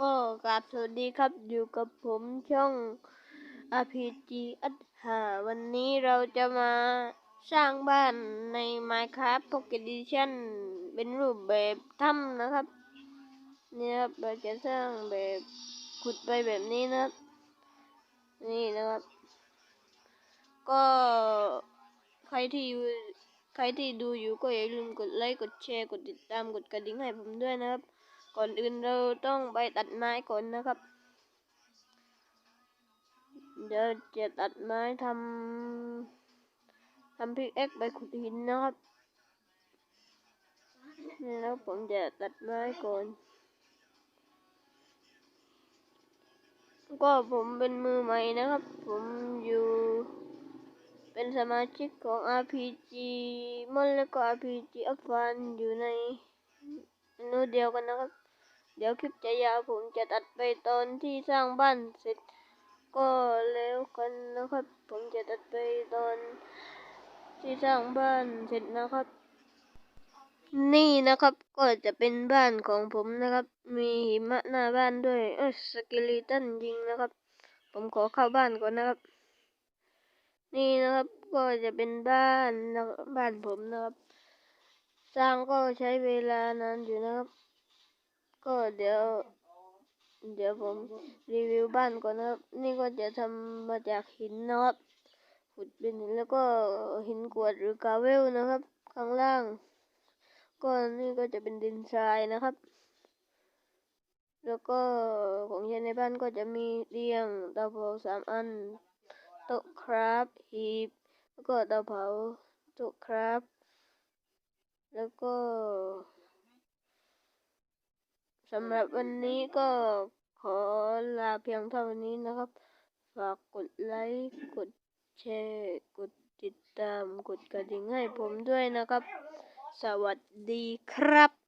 ก็กราบสวัสดีครับอยู่กับผมช่อง RPG อัดหาวันนี้เราจะมาสร้างบ้านใน Minecraft Pocket Edition เป็นรูปแบบถ้ำนะครับนี่ครับเราจะสร้างแบบขุดไปแบบนี้นะครับ นี่นะครับ ก็ใครที่ใครที่ดูอยู่ก็อย่าลืมกดไลค์กดแชร์กดติดตามกดกระดิ่งให้ผมด้วยนะครับ ก่อนอื่นเราต้องไปตัดไม้ก่อนนะครับ เดี๋ยวจะตัดไม้ทำทำพิกแอคไปขุดหินนะครับนี่แล้วผมจะตัดไม้ก่อนก็ผมเป็นมือใหม่นะครับ ผมอยู่เป็นสมาชิกของ RPG มอนแล้วก็ RPG อัฟฟานอยู่ใน นูเดียวกันนะครับ เดี๋ยวคลิปจะยาวผมจะตัดไปตอนที่สร้างบ้านเสร็จ ก็แล้วกันนะครับ ผมจะตัดไปตอนที่สร้างบ้านเสร็จนะครับ นี่นะครับก็จะเป็นบ้านของผมนะครับ มีหิมะหน้าบ้านด้วยเออสเกลิตันยิงนะครับ ผมขอเข้าบ้านก่อนนะครับ นี่นะครับก็จะเป็นบ้านนะบ้านผมนะครับ สร้างก็ใช้เวลานานอยู่นะครับ ก็เดี๋ยว เดี๋ยวผมรีวิวบ้านก่อนนะครับ นี่ก็จะทำมาจากหินนะครับขุดเป็นหินแล้วก็หินกรวดหรือกาเวลนะครับ ข้างล่าง ก็นี่ก็จะเป็นดินทรายนะครับ แล้วก็ของใช้ในบ้านก็จะมีเตียงเตาเผาสามอันโต๊ะคราฟหีบแล้วก็เตาเผาโต๊ะคราฟ แล้วก็สำหรับวันนี้ก็ขอลาเพียงเท่านี้นะครับ ฝากกดไลค์กดแชร์กดติดตามกดกระดิ่งให้ผมด้วยนะครับ สวัสดีครับ